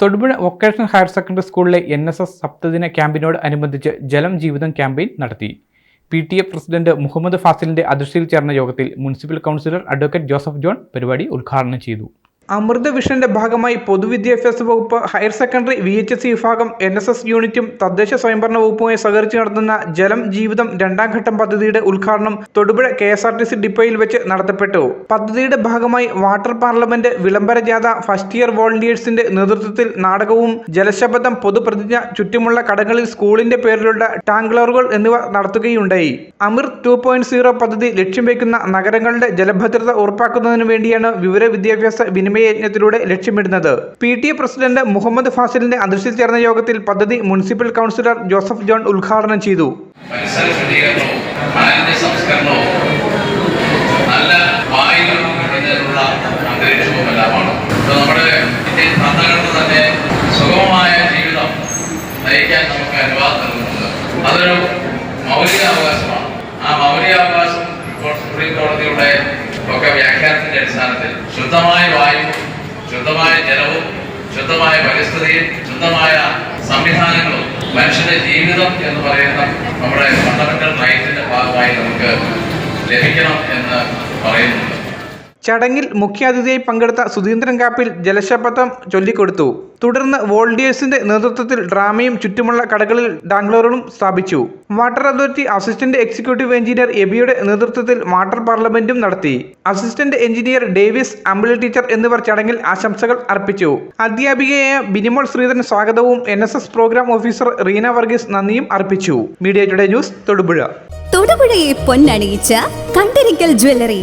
Thodupuzha vocational higher secondary സ്കൂളിലെ N S S സപ്തദിന ക്യാമ്പിനോട് അനുബന്ധിച്ച് ജലം ജീവിതം ക്യാമ്പയിൻ നടത്തി. P T A president Muhammad ഫാസിലിന്റെ അധ്യക്ഷതയിൽ ചേർന്ന യോഗത്തിൽ municipal councillor advocate Joseph John പരിപാടി ഉദ്ഘാടനം ചെയ്തു. അമൃത വിഷന്റെ ഭാഗമായി പൊതുവിദ്യാഭ്യാസ വകുപ്പ് higher secondary V H S വിഭാഗം എൻ എസ് എസ് യൂണിറ്റും തദ്ദേശ സ്വയംഭരണ വകുപ്പുമായി സഹകരിച്ച് നടത്തുന്ന ജലം ജീവിതം രണ്ടാം ഘട്ടം പദ്ധതിയുടെ ഉദ്ഘാടനം Thodupuzha K S R T C ഡിപ്പോയിൽ വെച്ച് നടത്തപ്പെട്ടു. പദ്ധതിയുടെ ഭാഗമായി വാട്ടർ പാർലമെന്റ് വിളംബര ജാഥ ഫസ്റ്റ് ഇയർ വോളണ്ടിയേഴ്സിന്റെ നേതൃത്വത്തിൽ നാടകവും ജലശപഥം പൊതുപ്രതിജ്ഞ ചുറ്റുമുള്ള കടകളിൽ സ്കൂളിന്റെ പേരിലുള്ള ടാങ്ക്ലറുകൾ എന്നിവ നടത്തുകയുണ്ടായി. അമിർ ടു പോയിന്റ് സീറോ പദ്ധതി ലക്ഷ്യം വയ്ക്കുന്ന നഗരങ്ങളുടെ ജലഭദ്രത ഉറപ്പാക്കുന്നതിനു വേണ്ടിയാണ് വിവര വിദ്യാഭ്യാസ വിനിമയ യജ്ഞത്തിലൂടെ ലക്ഷ്യമിടുന്നത്. P T A president Muhammad ഫാസിലിന്റെ അധ്യക്ഷതയിൽ ചേർന്ന യോഗത്തിൽ പദ്ധതി മുനിസിപ്പൽ കൗൺസിലർ ജോസഫ് ജോൺ ഉദ്ഘാടനം ചെയ്തു. നല്ല നമ്മുടെ ജീവിതം അതൊരു മൗലികാവകാശമാണ്. ആ മൗലികാവകാശം ഇപ്പോൾ സുപ്രീം കോടതിയുടെ ഒക്കെ വ്യാഖ്യാനത്തിന്റെ അടിസ്ഥാനത്തിൽ ശുദ്ധമായ വായു ശുദ്ധമായ ജലവും ശുദ്ധമായ പരിസ്ഥിതിയും ശുദ്ധമായ സംവിധാനങ്ങളും മനുഷ്യന്റെ ജീവിതം എന്ന് പറയുന്ന നമ്മുടെ ഫണ്ടമെന്റൽ റൈറ്റിന്റെ ഭാഗമായി നമുക്ക് ലഭിക്കണം എന്ന് പറയുന്നുണ്ട് ചടങ്ങിൽ മുഖ്യാതിഥിയായി പങ്കെടുത്ത സുധീന്ദ്രൻ കാപ്പിൽ ജലശപഥം ചൊല്ലിക്കൊടുത്തു. തുടർന്ന് വോൾഡിയേഴ്സിന്റെ നേതൃത്വത്തിൽ ഡ്രാമയും ചുറ്റുമുള്ള കടകളിൽ ഡാങ്ക്ലോറുകളും സ്ഥാപിച്ചു. Water authority assistant executive engineer എബിയുടെ നേതൃത്വത്തിൽ വാട്ടർ പാർലമെന്റും നടത്തി. Assistant engineer Davis Ambili teacher എന്നിവർ ചടങ്ങിൽ ആശംസകൾ അർപ്പിച്ചു. അധ്യാപികയായ ബിനിമോൾ ശ്രീധരൻ സ്വാഗതവും N programme officer Reena Varghese നന്ദിയും അർപ്പിച്ചു. Media today news Thodupuzha. തൊടുപുഴയെ പൊന്നണിയിച്ച കണ്ടിരിക്കൽ ജ്വല്ലറി.